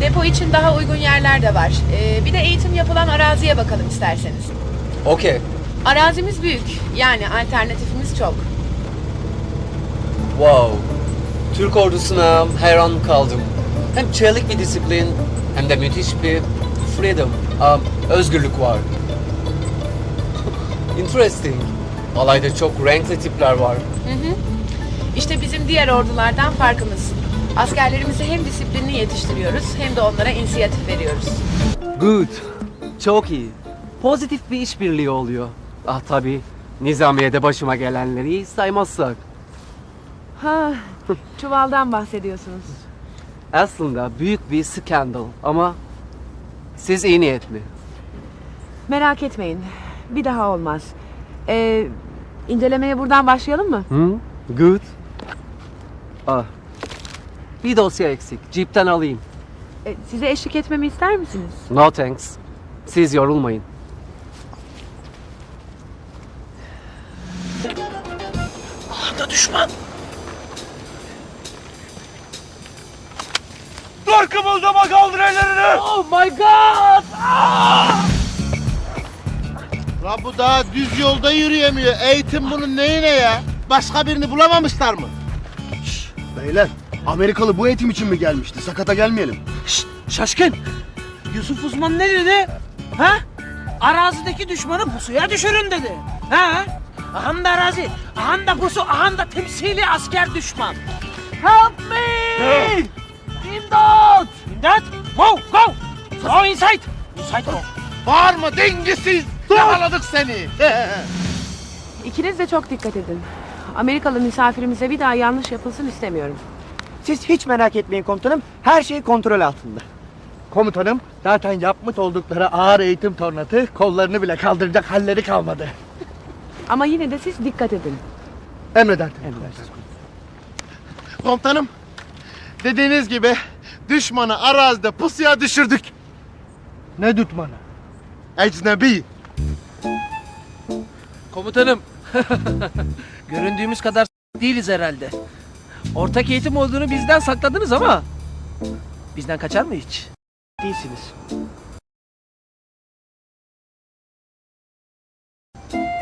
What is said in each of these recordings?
Depo için daha uygun yerler de var. Ee, bir de eğitim yapılan araziye bakalım isterseniz. Okey. Arazimiz büyük. Yani alternatifimiz çok. Wow. Türk ordusuna hayran kaldım. Hem çelik bir disiplin hem de müthiş bir freedom, um, özgürlük var. Interesting. Alayda çok renkli tipler var. İşte bizim diğer ordulardan farkımız. Askerlerimizi hem disiplinli yetiştiriyoruz hem de onlara inisiyatif veriyoruz. Good. Çok iyi. Pozitif bir işbirliği oluyor. Ah tabii. Nizamiye'de başıma gelenleri saymazsak. Ha, çuvaldan bahsediyorsunuz. Aslında büyük bir skandal ama siz iyi niyetli. Merak etmeyin. Bir daha olmaz. Ee, incelemeye buradan başlayalım mı? Hı? Good. Ah. Bir dosya eksik. Jeep'ten alayım. Ee, size eşlik etmemi ister misiniz? No thanks. Siz yorulmayın. Dur kımıldama kaldır ellerini. Oh my god! La bu daha düz yolda yürüyemiyor. Eğitim bunun neyine ya? Başka birini bulamamışlar mı? Beyler, Amerikalı bu eğitim için mi gelmişti? Sakata gelmeyelim. Şaşkın. Yusuf Uzman ne dedi? Ha? Arazideki düşmanı pusuya düşürün dedi. Ha? Ahan da arazi, ahan da pusu, ahan da temsili asker düşman. Help me! İmdat! İmdat! Go, go! Go inside! Inside go. Bağırma dengesiz. Yakaladık seni. İkiniz de çok dikkat edin. Amerikalı misafirimize bir daha yanlış yapılsın istemiyorum. Siz hiç merak etmeyin komutanım. Her şey kontrol altında. Komutanım, zaten yapmış oldukları ağır eğitim tornatı kollarını bile kaldıracak halleri kalmadı. Ama yine de siz dikkat edin. Emredersiniz. Komutanım. Dediğiniz gibi düşmanı arazide pusuya düşürdük. Ne düşmanı? Ecnebi. Komutanım. Göründüğümüz kadar değiliz herhalde. Ortak eğitim olduğunu bizden sakladınız ama bizden kaçar mı hiç? Değilsiniz.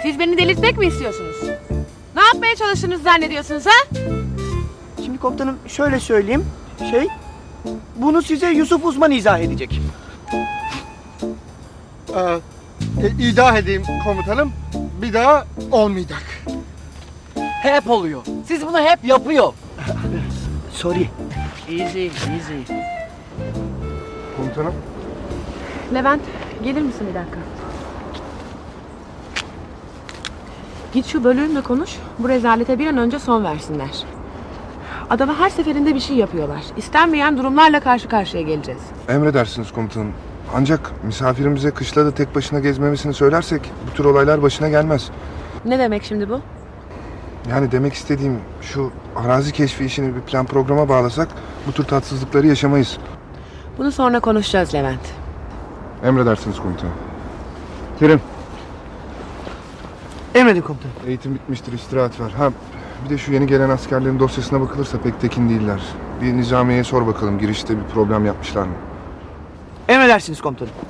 Siz beni delirtmek mi istiyorsunuz? Ne yapmaya çalıştığınızı zannediyorsunuz ha? Şimdi komutanım şöyle söyleyeyim. Şey, bunu size Yusuf Uzman izah edecek. Ee, e, izah edeyim komutanım. Bir daha olmayacak. Hep oluyor. Siz bunu hep yapıyor. Sorry. Easy, easy. Komutanım. Levent, gelir misin bir dakika? Git şu bölüğünle konuş. Bu rezalete bir an önce son versinler. Adama her seferinde bir şey yapıyorlar. İstenmeyen durumlarla karşı karşıya geleceğiz. Emredersiniz komutanım. Ancak misafirimize kışlada tek başına gezmemesini söylersek bu tür olaylar başına gelmez. Ne demek şimdi bu? Yani demek istediğim şu arazi keşfi işini bir plan programa bağlasak bu tür tatsızlıkları yaşamayız. Bunu sonra konuşacağız Levent. Emredersiniz komutanım. Kerim, Emredin komutanım. eğitim bitmiştir, istirahat var. Ha, bir de şu yeni gelen askerlerin dosyasına bakılırsa pek tekin değiller. Bir nizamiyeye sor bakalım girişte bir problem yapmışlar mı? Emredersiniz komutanım.